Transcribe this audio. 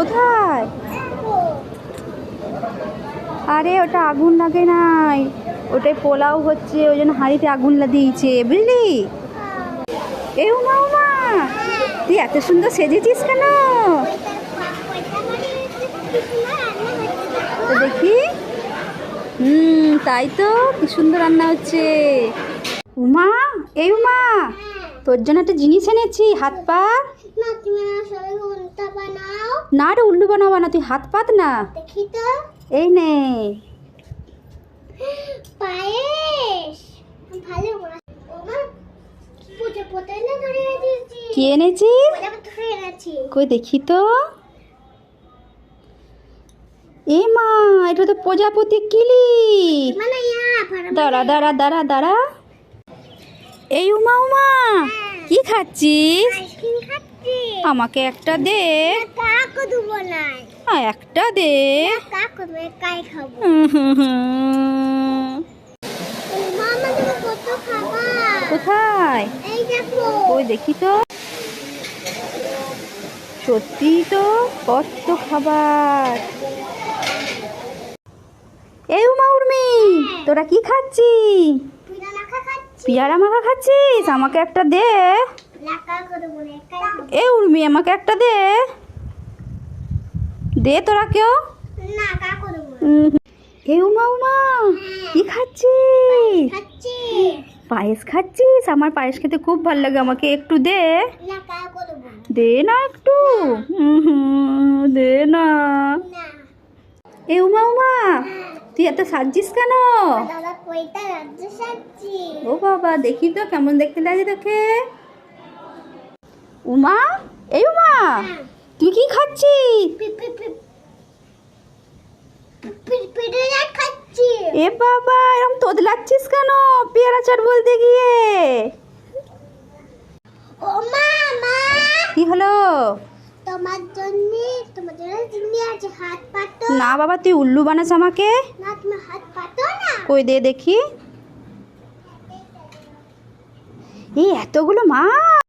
কোথায়? আরে, ওটা আগুন লাগে নাই। ওটাই পোলাও হচ্ছে, ওই জন্য হাঁড়িতে আগুন লাগিয়েছে, বুঝলি? এ উমা উমা তুই এত সুন্দর সেজেছিস কেন? দেখি। হুম, তাই তো, কি সুন্দর রান্না হচ্ছে। উমা এই উমা তোর জন্য একটা জিনিস এনেছি, হাত পা। না না রে উল্লু বানাবো না তুই হাত পাত না। দেখি তো। এই নে। পায়েস। ভালো কি এনেছিস? কই দেখি তো। এ মা এটা তো প্রজাপতি কিলি মানে দাঁড়া দাঁড়া দাঁড়া দাঁড়া। এই উমা উমা কি খাচ্ছিস? আমাকে একটা দে। আ, একটা দে। কোথায়? ওই দেখি তো। সত্যি তো কত খাবার। এই উমা উর্মি তোরা কি খাচ্ছিস? পিঠা লাখা খাচ্ছি। পিয়ারা মাখা খাচ্ছিস? আমাকে একটা দে। এ উর্মি আমাকে একটা দে। দে তোরা কেউ এ উমা উমা কি খাচ্ছিস? খাচ্ছি পায়েস খাচ্ছিস? আমার পায়েস খেতে খুব ভালো লাগে আমাকে একটু দে। দে না একটু। দে না। এ উমা উমা তুই এত সাজছিস কেন? ও বাবা দেখি তো কেমন দেখতে লাগে তোকে। উমা? এই উমা তুই কি খাচ্ছিস? খাচ্ছি। এ বাবা এরকম তোদলাচ্ছিস কেন? পেয়ারা চাট বলতে গিয়ে। মা মা। কি হলো? তোমার জন্য তোমার জন্য জিন্দি হাত পাতো। না বাবা তুই উল্লু বানাস আমাকে। না তুমি হাত পাতো না। কই দে দেখি। এই এতগুলো মাছ।